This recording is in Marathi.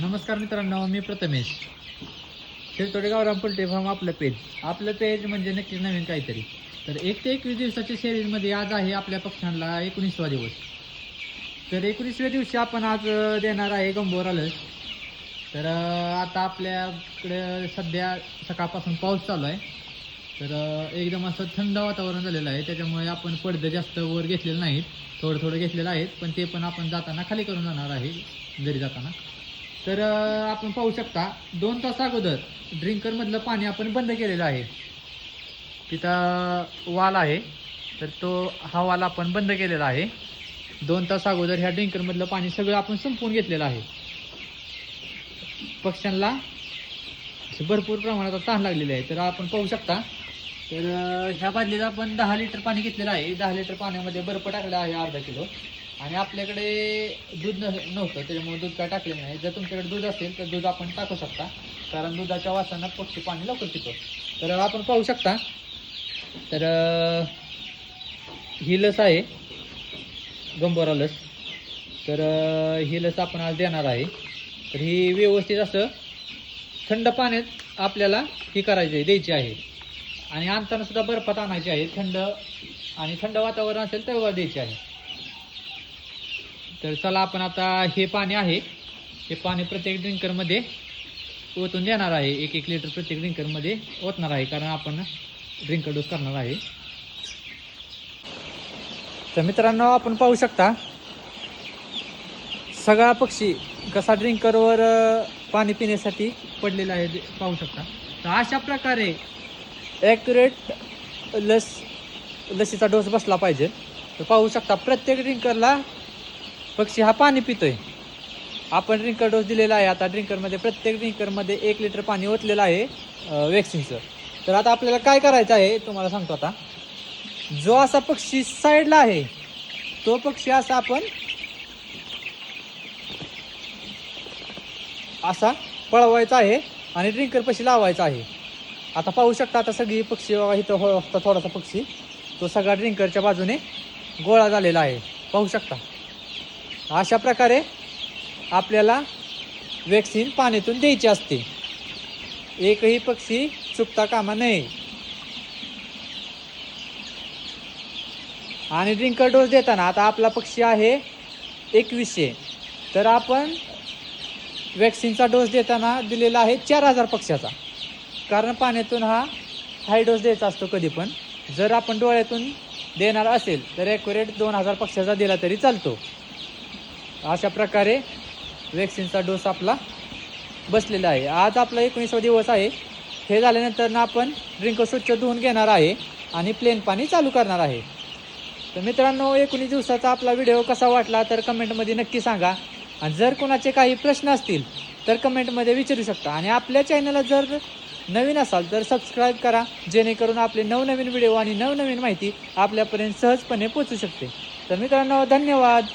नमस्कार मित्रांनो मी प्रथमेश. शिरतोडे गावराम पलटे फार्म आपलं पेज. आपलं पेज म्हणजे नक्की नवीन काहीतरी. तर एक ते एकवीस दिवसाच्या शरीरमध्ये आज आहे आपल्या पक्षांना एकोणीसवा दिवस. तर एकोणीसव्या दिवशी आपण आज देणार आहे गंभोर आलं तर आता आपल्याकडे सध्या सकाळपासून पाऊस चालू आहे. तर एकदम असं थंड वातावरण झालेलं आहे. त्याच्यामुळे आपण पडदे जास्त वर घेतलेले नाहीत. थोडं थोडं घेतलेलं आहेत. पण ते पण आपण जाताना खाली करून जाणार आहे घरी जाताना. तर आपण पाहू शकता दोन तास अगोदर ड्रिंकरमधलं पाणी आपण बंद केलेलं आहे. तिथं वाल आहे. तर तो हा वाल आपण बंद केलेला आहे. दोन तास अगोदर ह्या ड्रिंकरमधलं पाणी सगळं आपण संपवून घेतलेलं आहे. पक्ष्यांना असे भरपूर प्रमाणात आता तहान लागलेली आहे. तर आपण पाहू शकता तर ह्या बादलीत आपण दहा लिटर पाणी घेतलेलं आहे. दहा लिटर पाण्यामध्ये बर्फ टाकला आहे अर्धा किलो. आणि आपल्याकडे दूध न नव्हतं त्याच्यामुळे दूध काय टाकलेलं नाही. जर तुमच्याकडे दूध असेल तर दूध आपण टाकू शकता. कारण दुधाच्या वासांना पक्षी पाणी लवकर पितो. तर आपण पाहू शकता. तर ही लस आहे. गंबोरा लस. तर ही लस आपण आज देणार आहे. तर ही व्यवस्थित असं थंड पाण्यात आपल्याला ही करायची आहे द्यायची आहे. आणि आणताना सुद्धा बर्फात आणायची आहे. थंड आणि थंड वातावरण असेल तेव्हा द्यायची आहे. तर चला आपण आता हे पाणी आहे. हे पाणी प्रत्येक ड्रिंकरमध्ये ओतून देणार आहे. एक एक लिटर प्रत्येक ड्रिंकरमध्ये ओतणार आहे. कारण आपण ड्रिंकर डोस करणार आहे. तर मित्रांनो आपण पाहू शकता सगळा पक्षी कसा ड्रिंकरवर पाणी पिण्यासाठी पडलेला आहे ते पाहू शकता. तर अशा प्रकारे ॲक्युरेट लस लसीचा डोस बसला पाहिजे. तर पाहू शकता प्रत्येक ड्रिंकरला पक्षी हा पाणी पितोय. आपण ड्रिंकर डोस दिलेला आहे. आता ड्रिंकरमध्ये प्रत्येक ड्रिंकरमध्ये एक लिटर पाणी ओतलेलं आहे वॅक्सिनचं तर आता आपल्याला काय करायचं आहे तुम्हाला सांगतो आता. जो असा पक्षी साईडला आहे तो पक्षी असा आपण असा पळवायचा आहे आणि ड्रिंकर पक्षी लावायचा आहे. आता पाहू शकता आता सगळी पक्षी इथं हो थोडासा पक्षी. तो सगळा ड्रिंकरच्या बाजूने गोळा झालेला आहे. पाहू शकता. अशा प्रकारे आपल्याला वॅक्सिन पाण्यातून द्यायची असते. एकही पक्षी चुकता कामा नये. आणि ड्रिंकर डोस देताना आता आपला पक्षी आहे एकवीसशे. तर आपण वॅक्सिनचा डोस देताना दिलेला आहे चार हजार पक्ष्याचा. कारण पाण्यातून हा हाय डोस द्यायचा असतो कधी पण. जर आपण डोळ्यातून देणार असेल तर ॲक्युरेट दोन हजार पक्ष्याचा दिला तरी चालतो. अशा प्रकारे वॅक्सिनचा डोस आपला बसलेला आहे. आज आपला एकोणीसवा दिवस आहे. हे झाल्यानंतर ना आपण ड्रिंक स्वच्छ धुवून घेणार आहे आणि प्लेन पाणी चालू करणार आहे. तर मित्रांनो एकोणीस दिवसाचा आपला व्हिडिओ कसा वाटला तर कमेंटमध्ये नक्की सांगा. आणि जर कोणाचे काही प्रश्न असतील तर कमेंटमध्ये विचारू शकता. आणि आपल्या चॅनलला जर नवीन असाल तर सबस्क्राईब करा. जेणेकरून आपले नवनवीन व्हिडिओ आणि नवनवीन माहिती आपल्यापर्यंत सहजपणे पोचू शकते. तर मित्रांनो धन्यवाद.